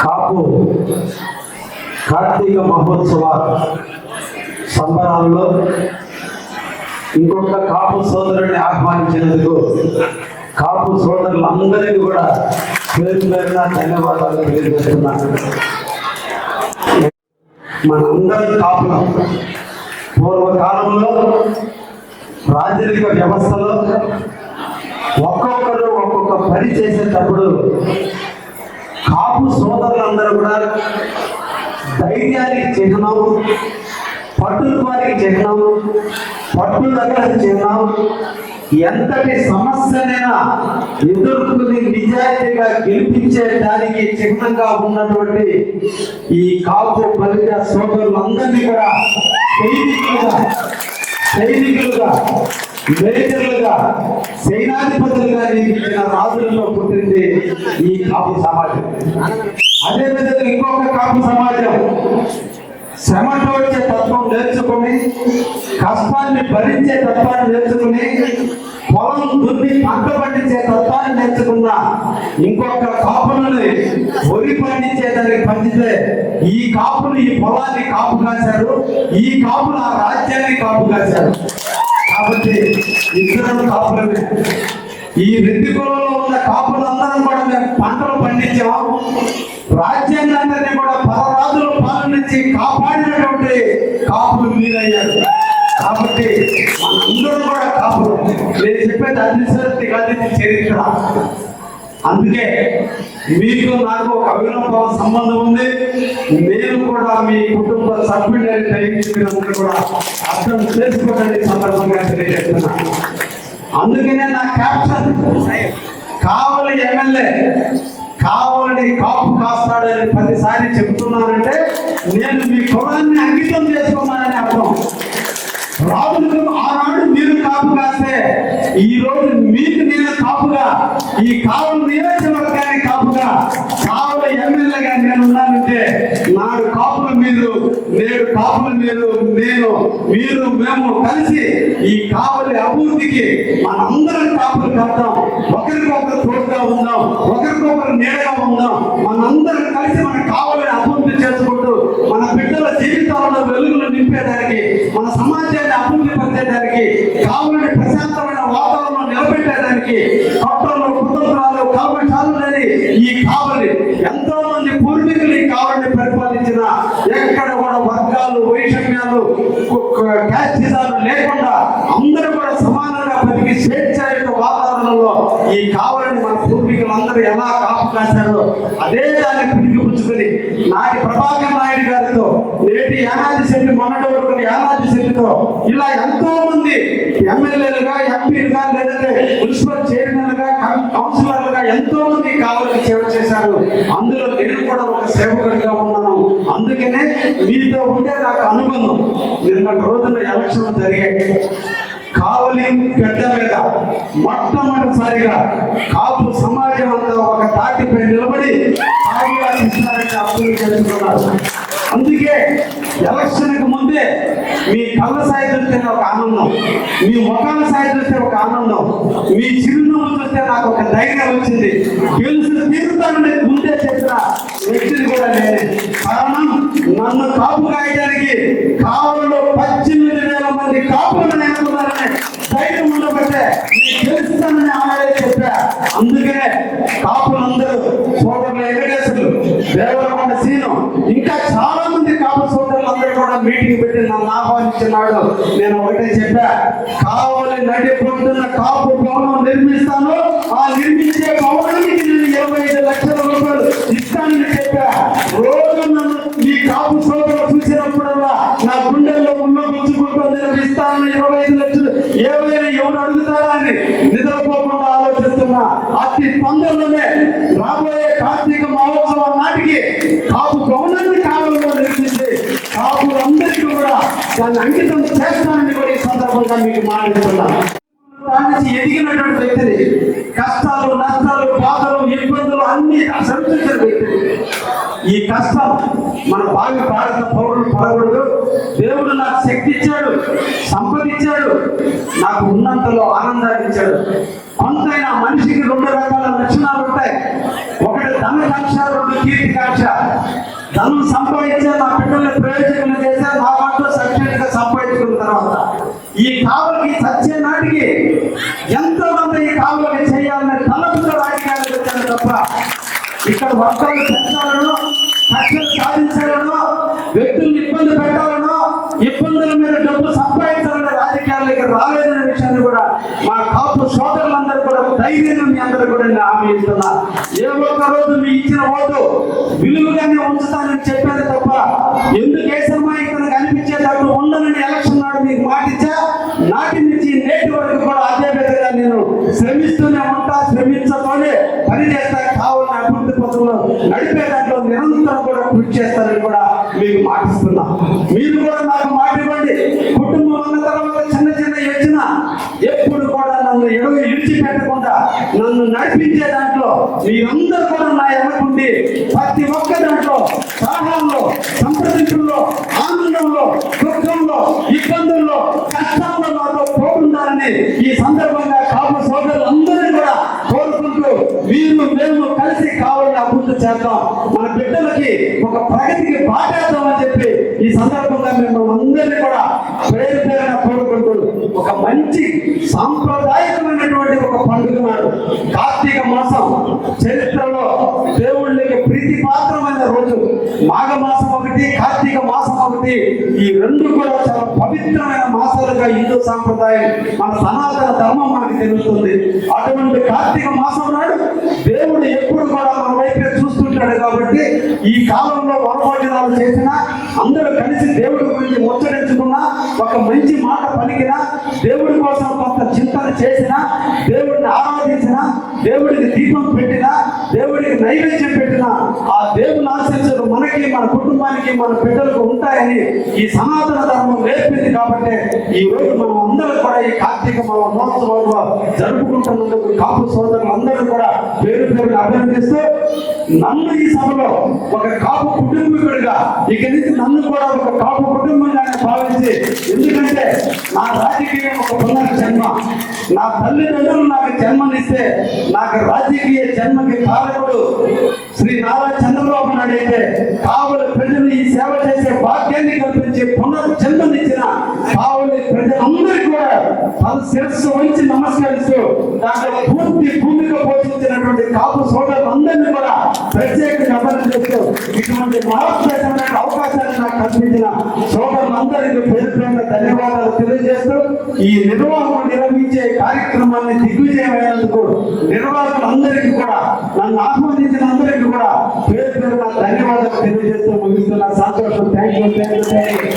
కాపు కార్తీక మహోత్సవ సంబరాల్లో ఇంకొక కాపు సోదరుడిని ఆహ్వానించినందుకు కాపు సోదరులందరికీ కూడా పేరు పేరున ధన్యవాదాలు తెలియజేస్తున్నాను. మనందరం కాపులం. పూర్వకాలంలో రాజరిక వ్యవస్థలో ఒక్కొక్కరు ఒక్కొక్క పని చేసేటప్పుడు కాపు సోదరులందరూ కూడా ధైర్యానికి చిహ్నం పట్టుత్వానికి చిహ్నం పట్టుదలకు చిహ్నం. ఎంతటి సమస్యనైనా ఎదుర్కొని నిజాయితీగా గెలిపించే దానికి చిహ్నంగా ఉన్నటువంటి ఈ కాపు ఫలిత సోదరులందరినీ కూడా సైనికులుగా సైనికులుగా మేజర్లుగా సేనాధిపతులుగా నియమించిన రాజులలో పుట్టింది ఈ కాపు సమాజం. అదే విధంగా ఇంకొక కాపు సమాజం. శ్రమతో వచ్చే తత్వం నేర్చుకుని కష్టాన్ని భరించే తత్వాన్ని నేర్చుకుని పొలం దున్ని పంట పండించే తత్వాన్ని నేర్చుకున్న ఇంకొక కాపులని వరి పండించేదానికి పంచితే ఈ కాపులు ఈ పొలాన్ని కాపు కాశారు ఈ కాపులు ఆ రాజ్యాన్ని కాపు కాశారు కాబట్టి ఇద్దరు కాపులమే ఈ రెడ్డి కులంలో ఉన్న కాపులందరం కూడా మేము పంటలు పండించాం. రాజ్యాంగాన్ని కూడా పరరాజులు పాలనించి కాపాడినటువంటి కాపులు మీరయ్యారు. కాబట్టి అందరూ కూడా కాపులు. నేను చెప్పేది అతిశక్తి కాదు చరిత్ర. అందుకే మీకు నాకు ఒక అవినవ సంబంధం ఉంది. నేను కూడా మీ కుటుంబ సభ్యుడిని గ్రహించినందుకు కూడా అర్థం చేసుకోవడానికి సందర్భంగా తెలియజేస్తున్నాను. అందుకనే నా క్యాప్షన్ కావలి ఎమ్మెల్యే కావాలని కాపు కాస్తాడని ప్రతిసారి చెబుతున్నానంటే నేను మీ కులాన్ని అంకితం చేసుకున్నానని అర్థం. రాజులకు ఆనాడు మీరు కాపు కాస్తే ఈ రోజు మీకు నేను కాపుగా ఈ కావులు నియోజకవర్గానికి కాపుగా కావుల ఎమ్మెల్యేగా నేను ఉన్నానంటే నాడు మీరు నేడు కాపులు మీరు నేను మీరు మేము కలిసి ఈ కావలి అభివృద్ధికి మనందరం కాపులు కడతాం. ఒకరికొకరు తోడుగా ఉందాం. ఒకరికొకరు నేడగా ఉందాం. మనందరం కలిసి మన కావలిని అభివృద్ధి చేసుకుంటూ మన బిడ్డల జీవితాలలో వెలుగులు నింపేదానికి మన సమాజాన్ని అభివృద్ధి పరిచేదానికి కావలిని ప్రశాంతమైన వాతావరణం నిలబెట్టేదానికి కొట్టలు కుటుంబాలు కావటాలు లేని ఈ కావలి ఎంతో మంది పూర్వీకులు ఈ కావలిని పరిపాలించిన ఎక్కడ కూడా వర్గాలు వైషమ్యాలు క్యాస్టిజాలు లేకుండా అందరూ కూడా సమానంగా బతికి స్వేచ్ఛాయుత వాతావరణంలో ఈ కావాలని మన పూర్వీకులు అందరూ ఎలా కాపు కాశారో అదే దాన్ని పిలిపిపుచ్చుకుని నాటి ప్రభాకర్ నాయుడు గారితో నేటి యానాది శెట్టి మొన్నటి వరకు యానాది శెట్టితో ఇలా ఎంతో మంది ఎమ్మెల్యేలుగా ఎంపీలుగా లేదంటే మున్సిపల్ చైర్మన్లుగా కౌన్సిలర్లుగా ఎంతో మంది కావాలని సేవ చేశారు. అందులో నేను కూడా ఒక సేవకుడిగా ఉన్నాను. అందుకనే మీతో ఉంటే నాకు అనుబంధం. నిన్న రోజున ఎలక్షన్ జరిగాయి. కావలి పెద్ద మీద మొట్టమొదటిసారిగా కాపు సమాజం అంతా ఒక తాటిపై నిలబడి కావుగా అప్పులు చేసుకున్నారు. అందుకే ఎలక్షన్కు ముందే మీ కళ్ళ సాయి చూస్తే ఒక ఆనందం. మీ ముఖాల సాయి చూస్తే ఒక ఆనందం. మీ చిరునవ్వు చూస్తే నాకు ఒక ధైర్యం వచ్చింది. తెలుసు తీరుతానని ముందే చెప్పిన వ్యక్తిని కూడా నేనే. కారణం నన్ను కాపు కాయడానికి కావలలో పద్దెనిమిది వేల మంది కాపులు నేర్పుతారని ధైర్యం ఉండబట్టే నేను గెలుస్తానని ఆనాడే చెప్పా. అందుకనే కాపులందరూ సోదరుల వెంకటేశ్వరులు దేవరకొండ సీను ఇంకా చాలా మంది కాపు సోదరులు అందరూ కూడా మీటింగ్ పెట్టి నన్ను ఆహ్వానించినాడు నేను ఒకటే చెప్పా కావాలి నడిపోతున్న కాపు భవనం నిర్మిస్తాను. ఆ నిర్మించే భవనానికి నేను ఇరవై ఐదు లక్షల రూపాయలు ఇస్తానని చెప్పా. రోజు నన్ను ఈ కాపు సోదరు చూసినప్పుడల్లా నా గుండెల్లో ఉన్న గుంజుకుంటూ నేను ఇస్తానని ఇరవై ఐదు లక్షలు ఏమైనా ఎవరు అడుగుతారా అని దాన్ని అంకితం చేస్తానని కూడా ఈ సందర్భంగా మీకు మాట్లాడుతున్నాను ఎదిగినటువంటి వ్యక్తిని కష్టాలు నష్టాలు బాధలు ఇబ్బందులు అన్ని సంతృప్తి వ్యక్తిని ఈ కష్టం మన భావి భారత పౌరులు పడకూడదు. దేవుడు నాకు శక్తి ఇచ్చాడు సంపద ఇచ్చాడు నాకు ఉన్నంతలో ఆనందాన్ని ఇచ్చాడు. కొంతైనా మనిషికి రెండు రకాల లక్షణాలు ఉంటాయి. ఒకటి ధనకాంక్ష రెండు కీర్తికాంక్ష. ధనం సంపాదించే నా ఇక్కడ వర్షాలు పెంచాలనో కక్షలు సాధించాలనో వ్యక్తులను ఇబ్బంది పెట్టాలనో ఇబ్బందుల మీద డబ్బు సంపాదించాలనే రాజకీయాలకి రాలేదనే విషయాన్ని కూడా మా కాపు సోదరులందరూ కూడా ధైర్యం మీ అందరూ కూడా నేను హామీ ఇస్తున్నా. ఏ ఒక్క రోజు మీ ఇచ్చిన ఓటు విలువగానే ఉంచుతానని చెప్పేది తప్ప ఎందుకు వేసమ్మా ఇక్కడ అనిపించేటప్పుడు ఉండనని ఎలక్షన్ నాడు మీకు మాటిచ్చా మీరందరూ కూడా నా ఎనకుండి ప్రతి ఒక్క దాంట్లో సలహాల్లో సంప్రదింపుల్లో ఆనందంలో దుఃఖంలో ఇబ్బందుల్లో కష్టాల్లో నాతో పోతుండాలని ఈ సందర్భంగా కాపు సోదరులందరినీ కూడా కోరుకుంటూ మీరు మేము కలిసి కావాలని అభివృద్ధి చేద్దాం. మన బిడ్డలకి ఒక ప్రగతికి బాటేద్దామని చెప్పి ఈ సందర్భంగా మేము అందరినీ కూడా పేరు పేరున కోరుకుంటూ ఒక మంచి సాంప్రదాయకమైనటువంటి ఒక పండుగ నాడు కార్తీక మాసం చరిత్రలో దేవుళ్ళకి ప్రీతి పాత్రమైన రోజు మాఘమాసం ఒకటి కార్తీక మాసం ఒకటి ఈ రెండు కూడా చాలా పవిత్రమైన మాసాలుగా హిందూ సాంప్రదాయం మన సనాతన ధర్మం మనకు తెలుస్తుంది. అటువంటి కార్తీక మాసం నాడు దేవుడు ఎప్పుడు కూడా మన వైపే చూస్తుంటాడు కాబట్టి ఈ కాలంలో వనభోజనాలు చేసినా అందరూ కలిసి దేవుడి గురించి ముచ్చరించుకున్నా ఒక మంచి మాట పలికినా దేవుడి కోసం కొంత చింతన చేసినా దేవుడిని ఆరాధించినా దేవుడిని దేవుడికి నైవేద్యం పెట్టిన ఆ దేవుని ఆశీస్సులు మనకి మన కుటుంబానికి మన బిడ్డలకు ఉంటాయని ఈ సనాతన ధర్మం నేర్పింది కాబట్టి ఈ రోజు మనం అందరూ కూడా ఈ కార్తీక మహోత్సవాలు జరుపుకుంటున్నందుకు కాపు సోదరులు అందరూ కూడా పేరు పేరుని అభినందిస్తూ నన్ను ఈ సభలో ఒక కాపు కుటుంబీకుడిగా ఇక నుంచి నన్ను కూడా ఒక కాపు కుటుంబంగా భావించి ఎందుకంటే నా రాజకీయం ఒక పునర్జన్మ నా తల్లిదండ్రులు నాకు జన్మనిస్తే నాకు రాజకీయ జన్మకి కారకుడు శ్రీ నారా చంద్రబాబు నాయుడు అయితే కావలి ప్రజలు ఈ సేవ చేసే భాగ్యాన్ని కల్పించి పునర్జన్మనిచ్చిన కావలి ప్రజలందరికీ కూడా తన శిరస్సు వంచి నమస్కరిస్తూ దాంట్లో పూర్తి భూమిక పోషించినటువంటి కాపు సోదరులందరినీ కూడా ప్రత్యేకంగా అభినందిస్తూ ఇటువంటి మహోత్సవమైన అవకాశాన్ని నాకు కల్పించిన సోదరులందరికీ పేరు పేరున ధన్యవాదాలు తెలియజేస్తూ ఈ నిర్వాహకులు నిర్వహించే కార్యక్రమాన్ని దిగ్విజయమైనందుకు నిర్వాహకులందరికీ కూడా నన్ను ఆహ్వానించిన అందరికీ కూడా పేరు పేరున ధన్యవాదాలు తెలియజేస్తూ ముగిస్తున్న. సంతోషం. Thank you thank you thank you